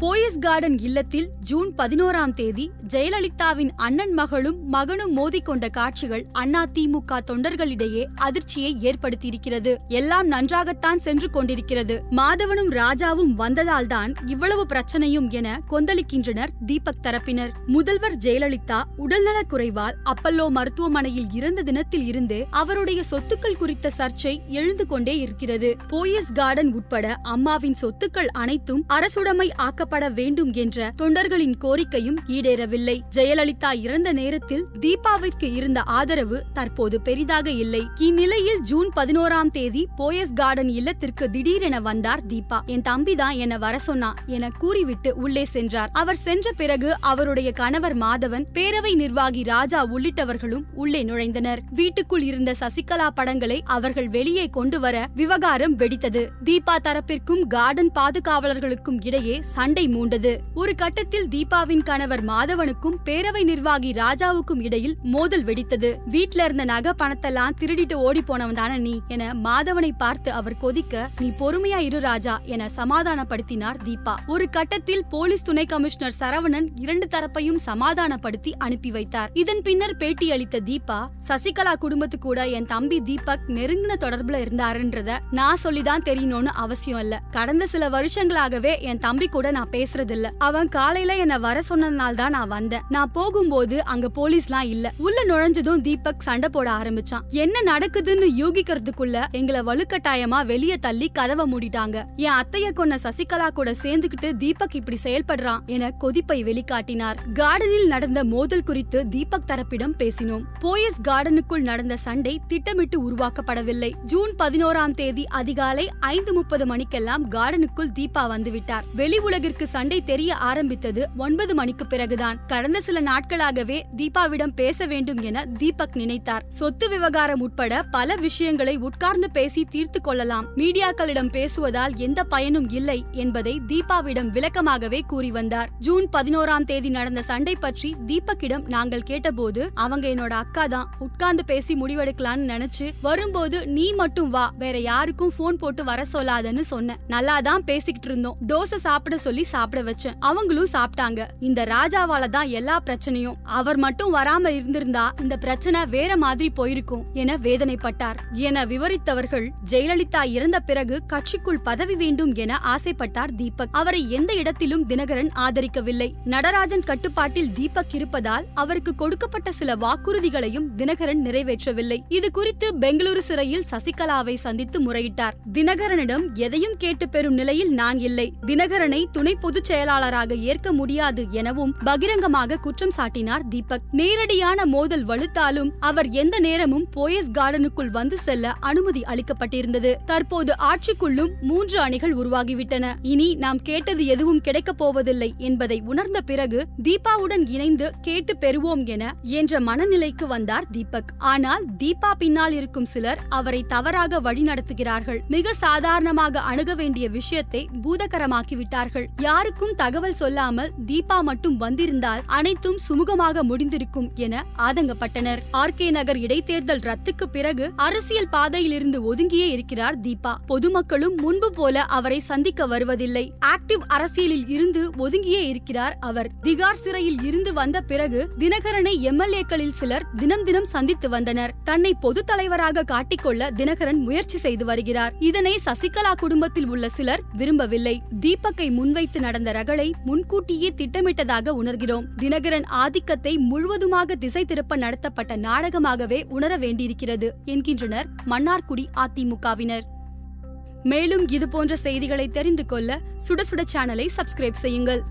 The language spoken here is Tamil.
போயஸ் கார்டன் இல்லத்தில் ஜூன் பதினோராம் தேதி ஜெயலலிதாவின் அண்ணன் மகளும் மகனும் மோதிக்கொண்ட காட்சிகள் அண்ணா திமுக தொண்டர்களிடையே அதிர்ச்சியை ஏற்படுத்தியிருக்கிறது. எல்லாம் நன்றாகத்தான் சென்று கொண்டிருக்கிறது. மாதவனும் ராஜாவும் வந்ததால்தான் இவ்வளவு பிரச்சனையும் என கொந்தளிக்கின்றனர் தீபக் தரப்பினர். முதல்வர் ஜெயலலிதா உடல்நலக் குறைவால் அப்பல்லோ மருத்துவமனையில் இறந்த தினத்தில் இருந்து அவருடைய சொத்துக்கள் குறித்த சர்ச்சை எழுந்து கொண்டே இருக்கிறது. போயஸ் கார்டன் உட்பட அம்மாவின் சொத்துக்கள் அனைத்தும் அரசுடைமை ஆக்க வழங்கப்பட வேண்டும் என்ற தொண்டர்களின் கோரிக்கையும் ஈடேறவில்லை. ஜெயலலிதா இறந்த நேரத்தில் தீபாவிற்கு இருந்த ஆதரவு தற்போது பெரிதாக இல்லை. இந்நிலையில் ஜூன் பதினோராம் தேதி போயஸ் கார்டன் இல்லத்திற்கு திடீரென வந்தார் தீபா. என் தம்பிதான் என்ன வர சொன்னான் என கூறிவிட்டு உள்ளே சென்றார். அவர் சென்ற பிறகு அவருடைய கணவர் மாதவன் பேரவை நிர்வாகி ராஜா உள்ளிட்டவர்களும் உள்ளே நுழைந்தனர். வீட்டுக்குள் இருந்த சசிகலா படங்களை அவர்கள் வெளியே கொண்டு வர விவகாரம் வெடித்தது. தீபா தரப்பிற்கும் கார்டன் பாதுகாவலர்களுக்கும் இடையே சண்டை சண்டை மூண்டது. ஒரு கட்டத்தில் தீபாவின் கணவர் மாதவனுக்கும் பேரவை நிர்வாகி ராஜாவுக்கும் இடையில் மோதல் வெடித்தது. வீட்ல இருந்த நகை பணத்தெல்லாம் திருடிட்டு ஓடி போனவன் தானே நீ என மாதவனை பார்த்து அவர் கொதிக்க நீ பொறுமையா இரு ராஜா என சமாதானப்படுத்தினார் தீபா. ஒரு கட்டத்தில் போலீஸ் துணை கமிஷனர் சரவணன் இரண்டு தரப்பையும் சமாதானப்படுத்தி அனுப்பி வைத்தார். இதன் பின்னர் பேட்டியளித்த தீபா சசிகலா குடும்பத்து கூட என் தம்பி தீபக் நெருங்கின தொடர்புல இருந்தாருன்றத நான் சொல்லிதான் தெரியணும்னு அவசியம் இல்ல. கடந்த சில வருஷங்களாகவே என் தம்பி கூட நான் பேசுறது இல்ல அவன் காலையில என்ன வர சொன்னதுனால தான் நான் வந்தேன். நான் போகும்போது அங்க போலீஸ்லாம் இல்ல. உள்ள நுழைஞ்சதும் தீபக் சண்டை போட ஆரம்பிச்சான். என்ன நடக்குதுன்னு யூகிக்கிறதுக்குள்ள எங்களை வலுக்கட்டாயமா வெளிய தள்ளி கதவை மூடிட்டாங்க. என் அத்தைய கொன்ன சசிகலா கூட சேர்ந்துகிட்டு தீபக் இப்படி செயல்படுறான் என கொதிப்பை வெளிக்காட்டினார். கார்டனில் நடந்த மோதல் குறித்து தீபக் தரப்பிடம் பேசினோம். போயஸ் கார்டனுக்குள் நடந்த சண்டை திட்டமிட்டு உருவாக்கப்படவில்லை. ஜூன் பதினோராம் தேதி அதிகாலை ஐந்து முப்பது மணிக்கெல்லாம் கார்டனுக்குள் தீபா வந்துவிட்டார். வெளி உலகிற்கு சண்டை தெரிய ஆரம்பித்தது ஒன்பது மணிக்கு பிறகுதான். கடந்த சில நாட்களாகவே தீபாவிடம் பேச வேண்டும் என தீபக் நினைத்தார். சொத்து விவகாரம் உட்பட பல விஷயங்களை உட்கார்ந்து பேசி தீர்த்து கொள்ளலாம். மீடியாக்களிடம் பேசுவதால் எந்த பயனும் இல்லை என்பதை தீபாவிடம் விளக்கமாகவே கூறி வந்தார். ஜூன் பதினோராம் தேதி நடந்த சண்டை பற்றி தீபக்கிடம் நாங்கள் கேட்டபோது அவங்க என்னோட அக்கா தான். உட்கார்ந்து பேசி முடிவெடுக்கலாம்னு நினைச்சு வரும்போது நீ மட்டும் வா. வேற யாருக்கும் போன் போட்டு வர சொல்லாதன்னு சொன்னேன். நல்லா தான் பேசிக்கிட்டு இருந்தோம். தோசை சாப்பிட சொல்லி சாப்பிட வச்சேன். அவங்களும் சாப்பிட்டாங்க. இந்த ராஜாவால தான் எல்லா பிரச்சனையும். அவர் மட்டும் வராம இருந்திருந்தா இந்த பிரச்சனை வேற மாதிரி போயிருக்கும் என வேதனைப்பட்டார். என விவரித்தவர்கள் ஜெயலலிதா இறந்த பிறகு கட்சிக்குள் பதவி வேண்டும் என ஆசைப்பட்டார் தீபக். அவரை எந்த இடத்திலும் தினகரன் ஆதரிக்கவில்லை. நடராஜன் கட்டுப்பாட்டில் தீபக் இருப்பதால் அவருக்கு கொடுக்கப்பட்ட சில வாக்குறுதிகளையும் தினகரன் நிறைவேற்றவில்லை. இது குறித்து பெங்களூரு சிறையில் சசிகலாவை சந்தித்து முறையிட்டார். தினகரனிடம் எதையும் கேட்டு பெறும் நிலையில் நான் இல்லை. தினகரனை துணை பொதுச் செயலாளராக ஏற்க முடியாது எனவும் பகிரங்கமாக குற்றம் சாட்டினார் தீபக். நேரடியான மோதல் வலுத்தாலும் அவர் எந்த நேரமும் போயஸ் கார்டனுக்குள் வந்து செல்ல அனுமதி அளிக்கப்பட்டிருந்தது. தற்போது ஆட்சிக்குள்ளும் மூன்று அணிகள் உருவாகிவிட்டன. இனி நாம் கேட்டது எதுவும் கிடைக்கப் போவதில்லை என்பதை உணர்ந்த பிறகு தீபாவுடன் இணைந்து கேட்டு பெறுவோம் என என்ற மனநிலைக்கு வந்தார் தீபக். ஆனால் தீபா பின்னால் இருக்கும் சிலர் அவரை தவறாக வழிநடத்துகிறார்கள். மிக சாதாரணமாக அணுக வேண்டிய விஷயத்தை பூதகரமாக்கி விட்டார்கள் யாருக்கும் தகவல் சொல்லாமல் தீபா மட்டும் வந்திருந்தால் அனைத்தும் சுமூகமாக முடிந்திருக்கும் என ஆதங்கப்பட்டனர். ஆர். கே. நகர் இடைத்தேர்தல் ரத்துக்கு பிறகு அரசியல் பாதையிலிருந்து ஒதுங்கியே இருக்கிறார் தீபா. பொதுமக்களும் முன்பு போல அவரை சந்திக்க வருவதில்லை. ஆக்டிவ் அரசியலில் இருந்து ஒதுங்கியே இருக்கிறார் அவர். திகார் சிறையில் இருந்து வந்த பிறகு தினகரனை எம்எல்ஏக்களில் சிலர் தினம் தினம் சந்தித்து வந்தனர். தன்னை பொது தலைவராக காட்டிக்கொள்ள தினகரன் முயற்சி செய்து வருகிறார். இதனை சசிகலா குடும்பத்தில் உள்ள சிலர் விரும்பவில்லை. தீபக்கை முன்வை முன்வைத்து நடந்த ரகளை முன்கூட்டியே திட்டமிட்டதாக உணர்கிறோம். தினகரன் ஆதிக்கத்தை முழுவதுமாக திசை திருப்ப நடத்தப்பட்ட நாடகமாகவே உணர வேண்டியிருக்கிறது என்கின்றனர் மன்னார்குடி அதிமுகவினர். மேலும் இதுபோன்ற செய்திகளை தெரிந்து கொள்ள சுட சுட சேனலை சப்ஸ்கிரைப் செய்யுங்கள்.